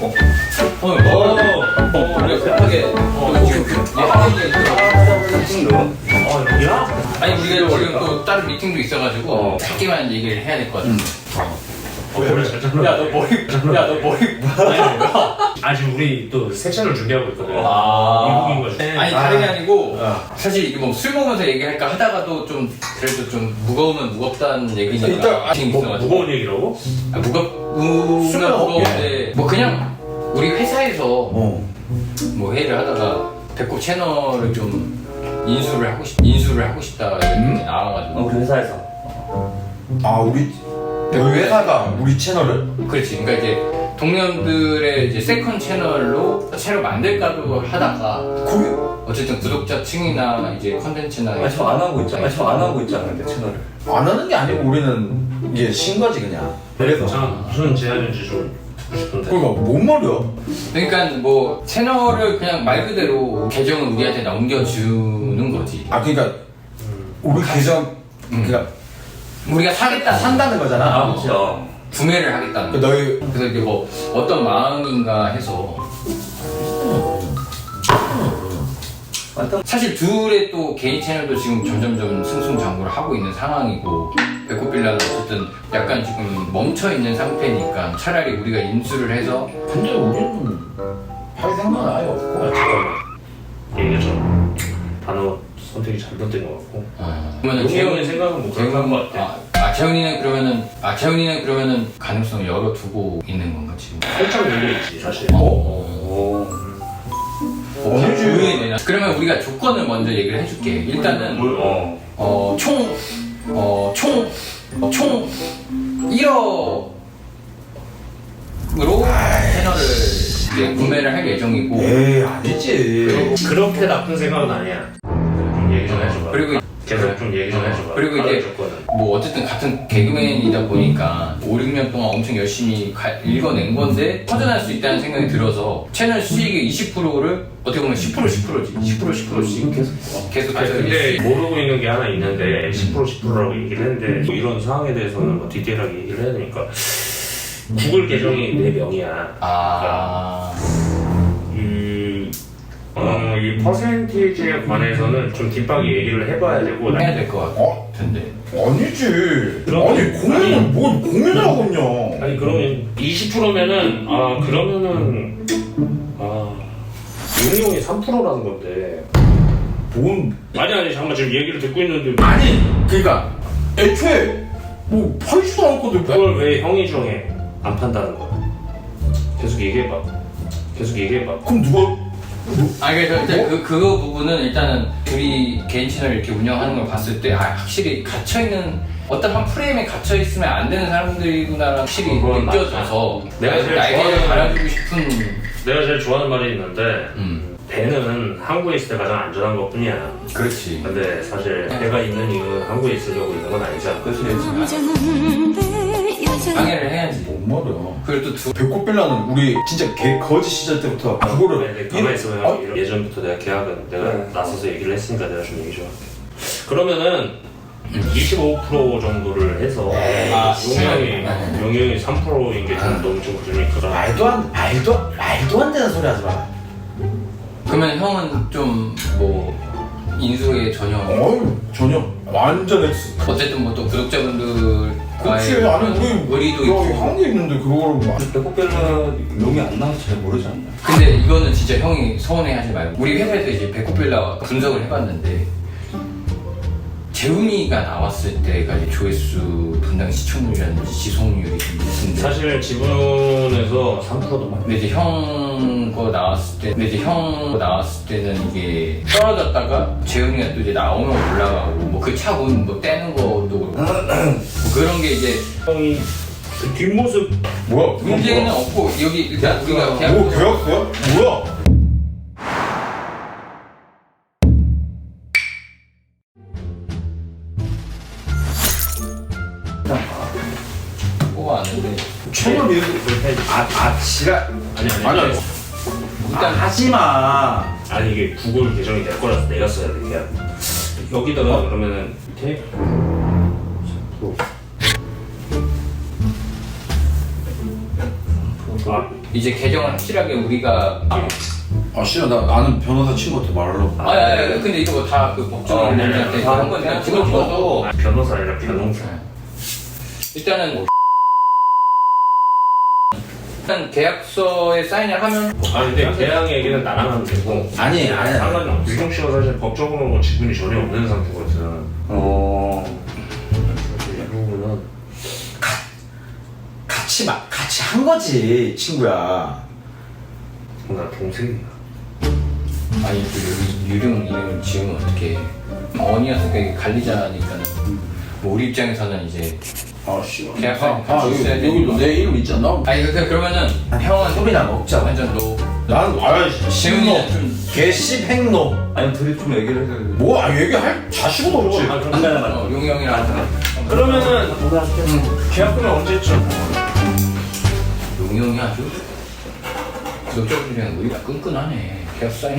어, 어, 어, 그어 여기야? 아니 우리가 지금 또 다른 미팅도 있어가지고 짧게만 얘기를 해야 될 것 같아. 어 머리 잘 잘라 야 너 머리, 야 너 머리. 아 지금 우리 또새 채널 준비하고 있거든 아. 미국인 거지 아니 다른 게 아니고 사실 이게 뭐 술 먹으면서 얘기할까 하다가도 좀 그래도 좀 무거우면 무겁다는 얘기니까 일단, 미팅 뭐, 있어가지고. 무거운 얘기라고? 아, 무겁 술 먹- 무거운데 뭐 그냥 우리 회사에서 어. 뭐 회의를 하다가 배꼽 채널을 좀 인수를 하고 싶 인수를 하고 싶다 이렇게 나와가지고. 우리 회사에서? 아 우리 우리 회사가 우리 채널을? 그렇지. 그러니까 이제 동료들의 이제 세컨 채널로 채널 만들까도 하다가 거기 어쨌든 구독자 층이나 이제 컨텐츠나 아니 저안 하고 있잖아 아니 저안 하고 있잖아 근데 채널을. 안 하는 게 아니고 우리는 이게 신 거지 그냥. 그래서. 자 무슨 제안인지 좀 듣고 싶은데. 그러니까 뭔 말이야? 그러니까 뭐 채널을 그냥 말 그대로 계정을 우리한테 넘겨주는 거지. 아 그러니까 우리 계정 그러니까 우리가 사겠다. 산 산다는 거잖아. 아 그렇죠 구매를 하겠다는 그거 너희 그래서 이제 뭐 어떤 마음인가 해서. 사실 둘의 또 개인 채널도 지금 점점점 승승장구를 하고 있는 상황이고 배꼽빌라는 어쨌든 약간 지금 멈춰 있는 상태니까 차라리 우리가 인수를 해서. 근데 우리는 할 생각은 아예 없고. 아좀 단어 선택이 잘못된 것 같고. 그러면은 용이 형의 생각은 뭐 그런 재훈 것 같아 아, 아 재훈이는 그러면은 아 재훈이는 그러면은 가능성을 열어두고 있는 건가 지금? 살짝 열려있지 사실 어? 오 어, 의외네. 그러면 우리가 조건을 먼저 얘기를 해줄게. 일단은 뭘, 어. 어, 총, 어, 총, 어, 총 1억으로 채널을 이제 구매를 할 예정이고 에이 아니지. 그렇게 나쁜 생각은 아니야 좀 얘기 좀 해줘봐 그리고 계속 좀 얘기 좀 해줘봐. 그리고 이제 뭐 어쨌든 같은 개그맨이다 보니까 5, 6년 동안 엄청 열심히 가- 읽어낸 건데 터져날 수 있다는 생각이 들어서 채널 수익의 20%를 어떻게 보면 10% 10%지 10% 10%씩. 계속. 계속 아니 계속 근데 모르고 있는 게 하나 있는데 10% 10%라고 얘기를 했는데 뭐 이런 상황에 대해서는 뭐 디테일하게 얘기를 해야 되니까 구글 계정이 내 명이야. 아. 이, 어, 이 퍼센티지에 관해서는 좀 딥하게 얘기를 해봐야 되고 해야 될 것 어? 같은데. 아니지. 그럼- 아니 고민을 뭘 고민을 하고 있냐? 아니 그러면 20%면은 아 그러면은 아 용이 형이 3%라는 건데. 뭔? 아니 아니 잠깐만 지금 얘기를 듣고 있는데 아니 그러니까 애초에 뭐 팔지도 않을 건데 왜- 그걸 왜 형이 정해? 안 판다는 거야 계속 얘기해봐. 계속 얘기해봐. 그럼 누가 아 그래서 일단 그 그거 부분은 일단은 우리 개인 채널 이렇게 운영하는 걸 봤을 때 아, 확실히 갇혀 있는 어떤 한 프레임에 갇혀 있으면 안 되는 사람들이구나라는 확실히 그건 맞다. 느껴져서 내가 제일 나에게 좋아하는 알아주고 싶은 내가 제일 좋아하는 말이 있는데 음. 배는 항구에 있을 때 가장 안전한 것 뿐이야. 그렇지. 근데 사실 배가 있는 이유는 항구에 있으려고 있는 건 아니잖아. 그렇지 방해를 해야지 뭔 말이야? 그리고 또두 배꼽빌라는 우리 진짜 개 거지 시절 때부터 그거를 네, 네, 가만히 있으면 어? 예전부터 내가 계약은 내가 네. 나서서 얘기를 했으니까 내가 좀 얘기 좀 할게 그러면은 25% 정도를 해서 아, 용량이 네. 용량이 3%인 게 좀 너무 좀 그러니까 말도 안 말도 말도 안 되는 소리 하지 마. 그러면 형은 좀 뭐 인수에 전혀 어유 전혀 완전 X. 어쨌든 뭐 또 구독자분들과의 그렇지. 아니 우리 의리도 야, 있고. 한게 있는데 그거를 뭐 배꼽벨라 용이 안 나와서 잘 모르지 않나? 근데 이거는 진짜 형이 서운해하지 말고. 우리 회사에서 이제 배꼽빌라 분석을 해봤는데 재훈이가 나왔을 때가 이제 조회수 분당 시청률이라든지 지속률이 좀 높은데 사실 지분에서 3%도 많이 근데 이제 형 거 나왔을 때 근데 이제 형 거 나왔을 때는 이게 떨어졌다가 재훈이가 또 이제 나오면 올라가고 뭐 그 차분 뭐 떼는 것도 그렇고 뭐 그런 게 이제 형이 그 뒷모습 뭐야? 문제는 뭐야? 없고 여기 일단 우리가 그냥 뭐 계약서야? 뭐야? 지랄. 아니 아니 아니, 아니 아니. 일단 하지 마. 아니 이게 구글 계정이 내 거라서 내가 써야 돼 그냥. 여기다가 그러면은 밑에. 3% 아, 이제 계정을 확실하게 우리가 아 씨발 나 나는 변호사 친구한테 말하려고 아, 아, 아, 근데 이거 다그 법조인 분들한테 아, 한 거니까 지금 찍어주고 아, 변호사 아니라 변호사. 일단은 뭐 일단 계약서에 사인을 하면 아 근데 계약 얘기는 나랑 하면 되고 아니 아니 아니 상관이 없어. 유경 씨가 사실 법적으로 뭐 지분이 전혀 없는 상태거든. 어. 이 부분은 같이 막 같이 한 거지 친구야 나 동생이야. 아니 그 여기 유령 이름 지으면 어떻게 언이었으니까 이게 관리자니까는 뭐 우리 입장에서는 이제 아 씨발 계약서 아, 아 여기, 있어야 여기도 되니까. 내 이름 있지 않나? 아니 그 그러면은 형은 소리나 먹자. 완전 노 나는 아이 지훈이는 좀 개씨 팽노. 아니 둘이 좀 얘기를 해야 돼. 뭐 아, 얘기할 자식은 없지. 아 그럼 잠깐만. 어, 용이 형이랑 그러면은 계약금은 언제쯤? 용이 형이 아주 구독자분들이랑 우리가 끈끈하네. 계약 사인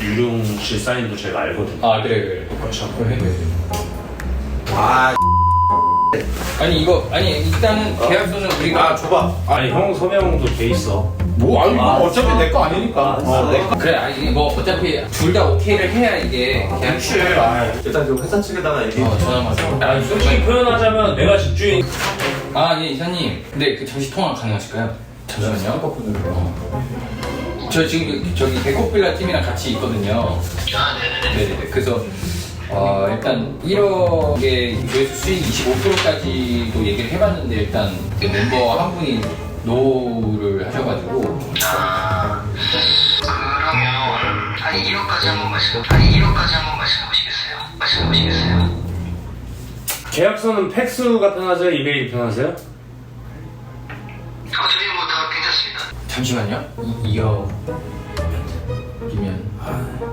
유령 씨 사인도 제가 알거든요. 아 그래 그래. 그래. 그래 아 아니 이거 아니 일단은 계약서는 우리가 아, 줘봐 아니 형 서명도 돼 있어. 뭐 아니 아, 뭐 어차피 내 거 아니니까 아, 어, 내 거. 그래 아니 뭐 어차피 둘 다 오케이를 해야 이게 계약 그치 아, 일단 그 회사 측에다가 얘기. 어 전화 받아 아니 솔직히 표현하자면 내가 집주인. 아예 이사님 근데 그 잠시 통화 가능하실까요? 잠시만요 어. 저 지금 그- 저기 배꼽빌라 팀이랑 같이 있거든요 네네네 그래서 어, 일단 1억의 조회수 수익 25%까지도 얘기를 해봤는데 일단 그 멤버 한 분이 노를 하셔가지고 아, 그러면 아니 1억까지 한번 말씀 아니 1억까지 한번 말씀해 보시겠어요? 말씀해 보시겠어요? 계약서는 팩스가 편하세요? 이메일이 편하세요? 어, 저희 뭐다 괜찮습니다. 잠시만요 2억이면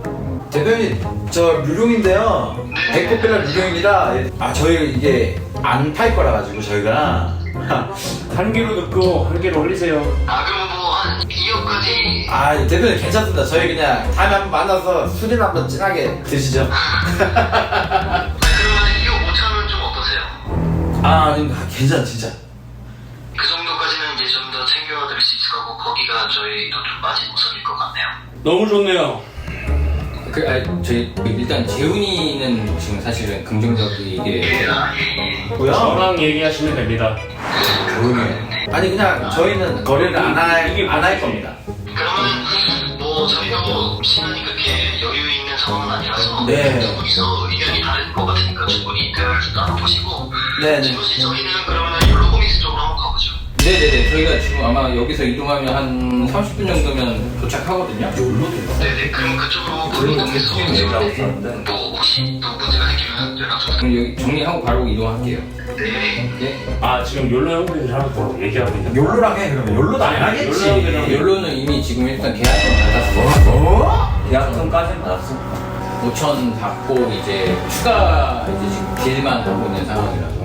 대표님 저 류룡인데요 백호빌라 류룡입니다 아 저희 이게 안 팔 거라 가지고 저희가 한 개로 듣고 한 개로 흘리세요. 아 그럼 뭐 한 2억까지 아 대표님 괜찮습니다 저희 그냥 다음에 한번 만나서 술이나 한번 진하게 드시죠 그러면 2억 5천은 좀 어떠세요? 아 아니, 아, 괜찮아 진짜 그 정도까지는 이제 좀 더 챙겨드릴 수 있을 거고 거기가 저희도 좀 마지노선일 것 같네요. 너무 좋네요. 그, 아, 저희 일단 재훈이는 지금 사실은 긍정적이게. 뭐야? 저랑 얘기하시면 됩니다. 아니 그냥 저희는 거래를 안할 안 할 겁니다 그러면 뭐 저희도 시간이 그렇게 여유 있는 상황은 아니라서 네. 두 분이서 의견이 다를 것 같으니까 충분히 대화를 좀 나눠보시고 네 네 지금 씨 저희는 그러면 율로코믹스 쪽으로 한번 가보죠. 네네네 저희가 지금 아마 여기서 이동하면 한 30분 정도면 도착하거든요 네네 그럼 그쪽으로 바로 이동해서 뭐 혹시 또 문제가 생기면 연락 주세요. 그럼 여기 정리하고 바로 이동할게요 네. 예? 아 지금 욜로 형들이랑 또 얘기하고 있는데. 욜로랑 해 그러면 욜로도 안 하겠지 욜로랑 연로는 이미 지금 일단 계약금 받았어 뭐? 계약금까지는 받았어. 5천 받고 이제 추가 이제 지금 딜만 하고 있는 상황이라서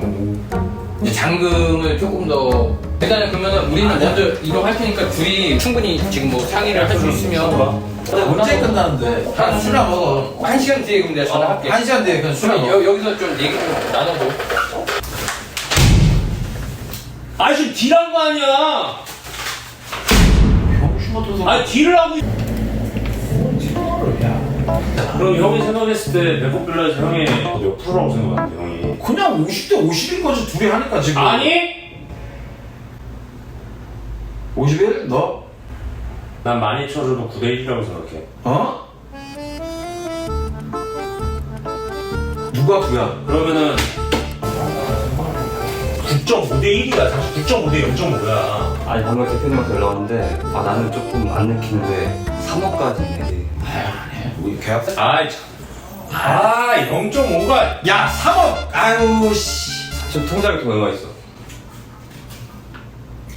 이제 잔금을 조금 더 일단은 그러면은 우리는 먼저 이동할 테니까 둘이 충분히 지금 뭐 상의를 할 수 있으면 언제 끝나는데? 한 술이나 먹어 한 시간 뒤에 그럼 내가 전화할게 한 시간 뒤에 그냥 술이나 그럼 먹어 여, 여기서 좀 얘기 좀 나눠보 아 지금 딜한 거 아니야. 병신 같은 아 딜을 하고. 있... 그럼 형이 생각했을 때 백호빌라에서 형이 몇 프로라고 생각하는데 형이? 그냥 50대 50인 거지 둘이 하니까 지금 아니? 51? 너? 난 많이 쳐줘도 9대 1이라고 생각해. 어? 누가 구야? 그러면은 9.5대 1이야. 사실 9.5대 0.5야. 아니 방금 대표님한테 연락 왔는데 아 나는 조금 안 느끼는데 3억까지는 해지. 우리 계약서? 아이 참. 아 0.5가 야 3억! 아유 씨 지금 통장에 돈 얼마 있어?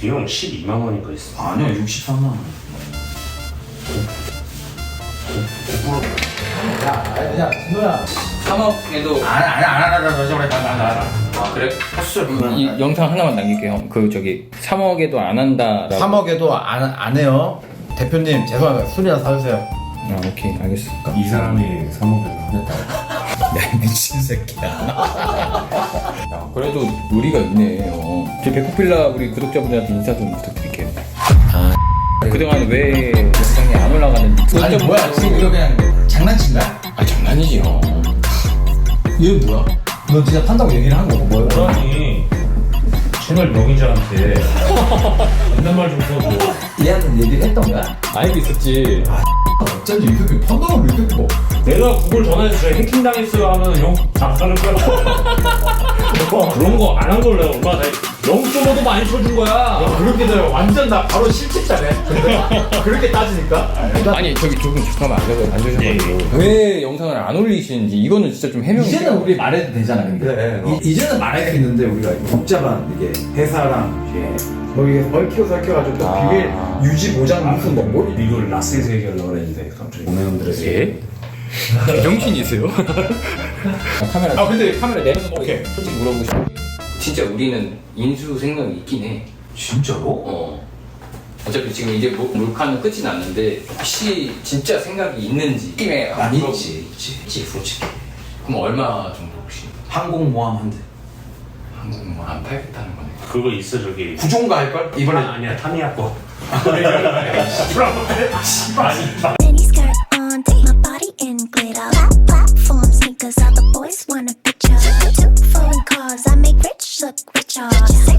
이형 12만 원인가 있어. 아니야 63만 원 야, 야, 진호야. 3억에도 안, 안, 안, 안, 안, 안, 안, 안, 안, 안, 아 그래? 헛소리 이 영상 하나만 남길게요 그 저기 3억에도 안 한다 3억에도 안, 안 해요. 대표님, 죄송합니다. 술이나 사주세요. 아 오케이 알겠어 이 사람이 3억을 하겠다. 야, 미친 새끼야. 야, 그래도 우리가 있네 어. 제 백호필라 우리 구독자분들한테 인사 좀 부탁드릴게요 그동안 왜 영상이 안 올라가는지 아니 뭐야 지금 이거 그냥 장난친 거야? 아 장난이지요 이거 뭐야? 너 진짜 판다고 얘기를 한 거고 뭐야? 아니 채널 명의자한테 옛날 말좀 써도 얘한테 얘기를 했던 거야? 알고 있었지 어쩐지 이렇게 판다고 이렇게 뭐. 내가 구글 전화해서 제가 해킹당했어요 하면 영 작가를 거야 그런 거 안 한걸 내가 얼마나 다 영점어도 많이 쳐준 거야. 그렇게 되면 완전 나 바로 실직자네. 그렇게 따지니까? 아니 저기 조금 잠깐만 앉으셔가지고 예, 왜 영상을 안 올리시는지 이거는 진짜 좀 해명이 이제는 우리 말해도 되잖아 근데. 그래, 어. 이, 이제는 말하겠는데 우리가 복잡한 이게 회사랑 이게 뭐 이게 얽히고 설켜가지고 또 아. 비밀 유지 보장 무슨 뭐 뭐. 이걸 라스에서 얘기하려고 그랬는데 갑자기 공회원들에서 예? 정신이세요? 카메라 아 근데 카메라 내려서 오케이 솔직히 물어보고 싶어 진짜 우리는 인수 생각이 있긴 해 진짜로? 어. 어차피 지금 이제 몰- 몰카는 끝이 났는데 혹시 진짜 생각이 있는지 난 물어보고. 있지 있지 있지 솔직히 그럼 얼마 정도 혹시 항공모함 한대 한국 뭐안 팔겠다는 거네 그거 있어 저기 구종가 할걸? 이번에 아, 아니야 타미야 거 Mini skirt on, take my body in glitter. Plat- Platform sneakers, all the boys wanna picture. Two foreign cars, I make rich look richer. Save